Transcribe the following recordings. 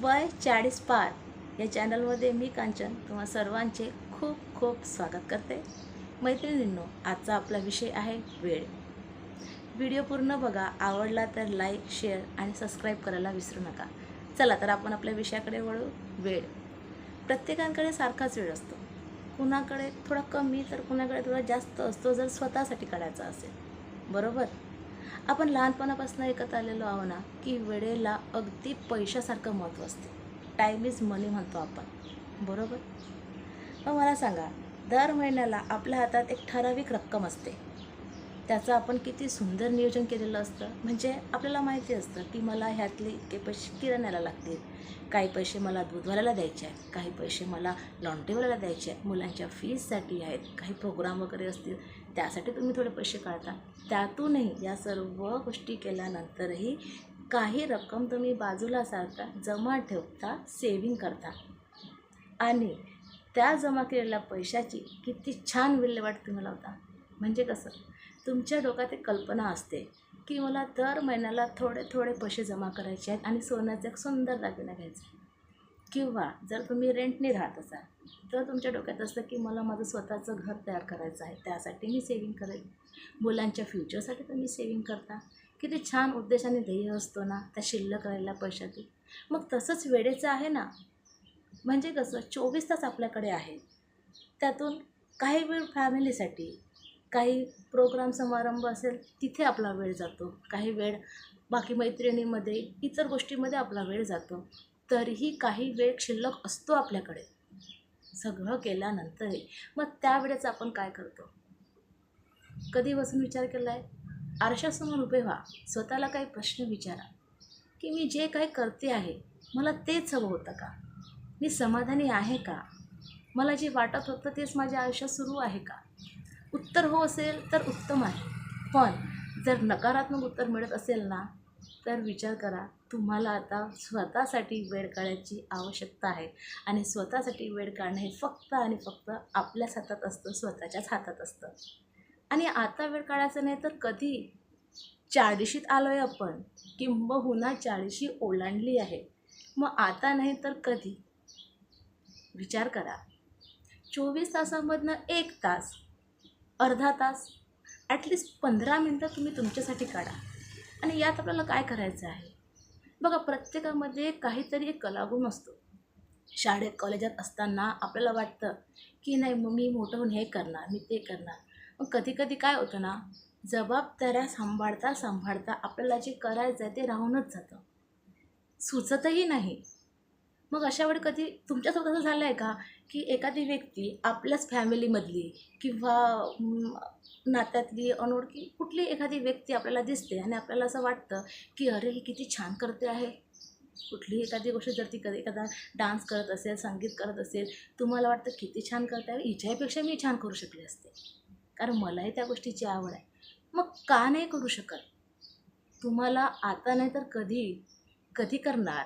वय चाळीस पार. या चॅनलमध्ये मी कांचन तुम्हा सर्वांचे खूप खूप स्वागत करते. मैत्रिणींनो आजचा आपला विषय आहे वेळ. व्हिडिओ पूर्ण बघा आवडला तर लाईक शेअर आणि सबस्क्राईब करायला विसरू नका. चला तर आपण आपल्या विषयाकडे वळू. वेळ. प्रत्येकाकडे सारखाच वेळ असतो. कुणाकडे थोडा कमी तर कुणाकडे थोडा जास्त असतो जर स्वतःसाठी काढायचा असेल. बरोबर? आपण लहानपणापासून ऐकत आलेलो आहो ना की वेळेला अगदी पैशासारखं महत्त्व असते. टाईम इज मनी म्हणतो आपण. बरोबर? मग मला सांगा दर महिन्याला आपल्या हातात एक ठराविक रक्कम असते. त्याचं आपण किती सुंदर नियोजन केलेलं असतं? म्हणजे आपल्याला माहिती असतं की मला ह्यातले इतके पैसे किराण्याला लागतील. काही पैसे मला दूधवाल्याला द्यायचे आहेत. काही पैसे मला लॉन्ड्रीवाल्याला द्यायचे आहेत. मुलांच्या फीजसाठी आहेत. काही प्रोग्राम वगैरे असतील. त्यासाठी तुम्ही थोडे पैसे काढता. त्यातूनही या सर्व गोष्टी केल्यानंतरही काही रक्कम तुम्ही बाजूला सारता जमा ठेवता सेविंग करता. आणि त्या जमा केलेल्या पैशाची किती छान विल्हेवाट तुम्ही लावता. म्हणजे कसं? तुमच्या डोक्यात एक कल्पना असते की मला दर महिन्याला थोडे थोडे पैसे जमा करायचे आहेत आणि सोन्याचा एक सुंदर दागिना घ्यायचा किंवा जर तुम्ही रेंटने राहत असाल तर तुमच्या डोक्यात असतं की मला माझं स्वतःचं घर तयार करायचं आहे त्यासाठी मी सेविंग करेल. मुलांच्या फ्युचरसाठी तुम्ही सेविंग करता. किती छान उद्देशाने ध्येय असतो ना त्या शिल्लक राहिला पैशातील. मग तसंच वेळेचं आहे ना. म्हणजे कसं चोवीस तास आपल्याकडे आहे. त्यातून काही वेळ फॅमिलीसाठी काही प्रोग्राम समारंभ असेल तिथे आपला वेळ जातो. काही वेळ बाकी मैत्रिणीमध्ये इतर गोष्टीमध्ये आपला वेळ जातो. तरीही काही वेळ शिल्लक असतो आपल्याकडे. सगळं केल्यानंतरही. मग त्यावेळेस आपण काय करतो? कधी बसून विचार केला आहे आरशासमोर उभे व्हा. स्वतःला काही प्रश्न विचारा. की मी जे काही करते आहे मला तेच हवं होतं का? मी समाधानी आहे का? मला जे वाटत होतं तेच माझ्या आयुष्यात सुरू आहे का? उत्तर हो असेल तर उत्तम आहे. पण जर नकारात्मक उत्तर मिळत असेल ना तर विचार करा तुम्हाला आता स्वतःसाठी वेळ काढायची आवश्यकता आहे. आणि स्वतःसाठी वेळ काढणं हे फक्त आणि फक्त आपल्याच हातात असतं स्वतःच्याच हातात असतं. आणि आता वेळ काढायचं नाही तर कधी? चाळीशीत आलो आहे आपण किंबहुना चाळीशी ओलांडली आहे. मग आता नाही तर कधी? विचार करा. चोवीस तासामधनं एक तास अर्धा तास ॲटलिस्ट पंधरा मिनटं तुम्ही तुमच्यासाठी काढा. आणि यात आपल्याला काय करायचं आहे? बघा प्रत्येकामध्ये काहीतरी एक कलागुण असतो. शाळेत कॉलेजात असताना आपल्याला वाटतं की नाही मग मी मोठं होऊन हे करणार मी ते करणार. मग कधी कधी काय होतं ना जबाबदाऱ्या सांभाळता सांभाळता आपल्याला जे करायचं आहे ते राहूनच जातं. सुचतही नाही. मग अशा वेळी कधी तुमच्यासोबत असं झालं आहे का? की एखादी व्यक्ती आपल्याच फॅमिलीमधली किंवा नात्यातली अनोळखी कुठली एखादी व्यक्ती आपल्याला दिसते आणि आपल्याला असं वाटतं की अरे ही किती छान करते आहे. कुठलीही एखादी गोष्ट जर ती कधी एखादा डान्स करत असेल संगीत करत असेल तुम्हाला वाटतं किती छान करता आहे. हिच्यापेक्षा मी छान करू शकले असते. कारण मलाही त्या गोष्टीची आवड आहे. मग का नाही करू शकत? तुम्हाला आता नाही तर कधी कधी करणार?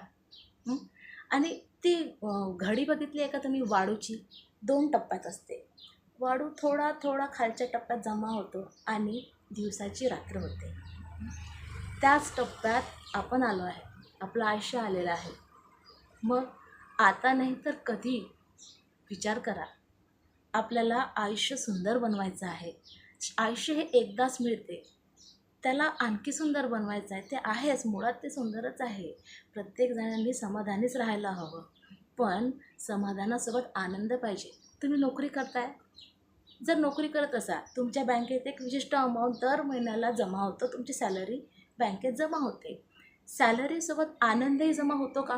आणि ती घडी बघितली आहे का तुम्ही? वाढूची दोन टप्प्यात असते. वाढू थोडा थोडा खालच्या टप्प्यात जमा होतो आणि दिवसाची रात्र होते. त्याच टप्प्यात आपण आलो आहे. आपलं आयुष्य आलेलं आहे. मग आता नाही तर कधी? विचार करा. आपल्याला आयुष्य सुंदर बनवायचं आहे. आयुष्य हे एकदाच मिळते. त्याला आणखी सुंदर बनवायचं आहे. ते आहेच मुळात ते सुंदरच आहे. प्रत्येक जणांनी समाधानीच राहायला हवं. पण समाधानासोबत आनंद पाहिजे. तुम्ही नोकरी करताय? जर नोकरी करत असाल तुमच्या बँकेत एक विशिष्ट अमाऊंट दर महिन्याला जमा होतो तुमची सॅलरी बँकेत जमा होते. सॅलरीसोबत आनंदही जमा होतो का?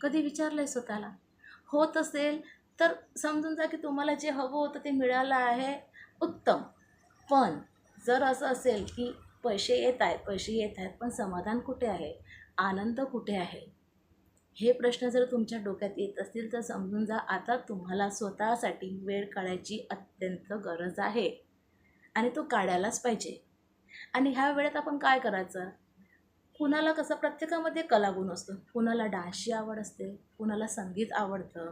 कधी विचारलं आहे स्वतःला? होत असेल तर समजून जा की तुम्हाला जे हवं होतं ते मिळालं आहे. उत्तम. पण जर असं असेल की पैसे येत आहेत पैसे येत आहेत पण समाधान कुठे आहे? आनंद कुठे आहे? हे प्रश्न जर तुमच्या डोक्यात येत असतील तर समजून जा. आता तुम्हाला स्वतःसाठी वेळ काढायची अत्यंत गरज आहे. आणि तो काढायलाच पाहिजे. आणि ह्या वेळेत आपण काय करायचं? कुणाला कसं प्रत्येकामध्ये कलागुण असतो. कुणाला डान्सची आवड असते कुणाला संगीत आवडतं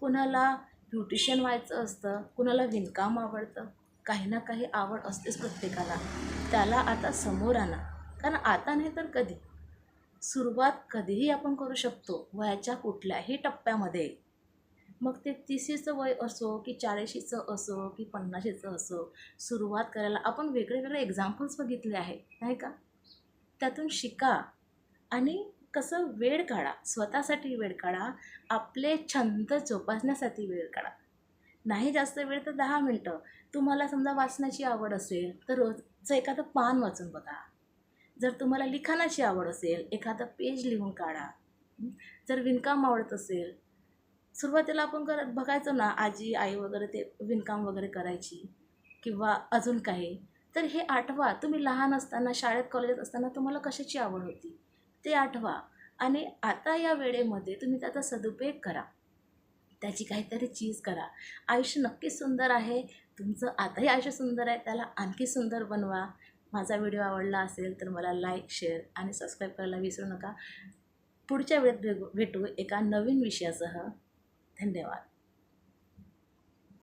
कुणाला ब्युटिशियन व्हायचं असतं कुणाला विणकाम आवडतं काही ना काही आवड असतेच प्रत्येकाला. त्याला आता समोर आणा. कारण आता नाही तर कधी? सुरुवात कधीही आपण करू शकतो. वयाच्या कुठल्याही टप्प्यामध्ये. मग ते तिशीचं वय असो की चाळीशीचं असो की पन्नाशीचं असो सुरुवात करायला आपण वेगळे वेगळे एक्झाम्पल्स बघितले आहे नाही का? त्यातून शिका आणि कसं वेळ काढा. स्वतःसाठी वेळ काढा. आपले छंद जोपासण्यासाठी वेळ काढा. नाही जास्त वेळ तर दहा मिनटं. तुम्हाला समजा वाचण्याची आवड असेल तर रोजचं एखादं पान वाचून बघा. जर तुम्हाला लिखाणाची आवड असेल एखादं पेज लिहून काढा. जर विणकाम आवडत असेल सुरुवातीला आपण करत बघायचो ना आजी आई वगैरे ते विणकाम वगैरे करायची किंवा अजून काही तर हे आठवा. तुम्ही लहान असताना शाळेत कॉलेजात असताना तुम्हाला कशाची आवड होती? ते आठवा. आणि आता या वेळेमध्ये तुम्ही त्याचा सदुपयोग करा. त्याची काहीतरी चीज करा. आयुष्य नक्कीच सुंदर आहे. तुमचं आताही आयुष्य सुंदर आहे त्याला आणखी सुंदर बनवा. माझा व्हिडिओ आवडला असेल तर मला लाईक शेअर आणि सबस्क्राईब करायला विसरू नका. पुढच्या वेळेत भेटू भेटू एका नवीन विषयासह. धन्यवाद.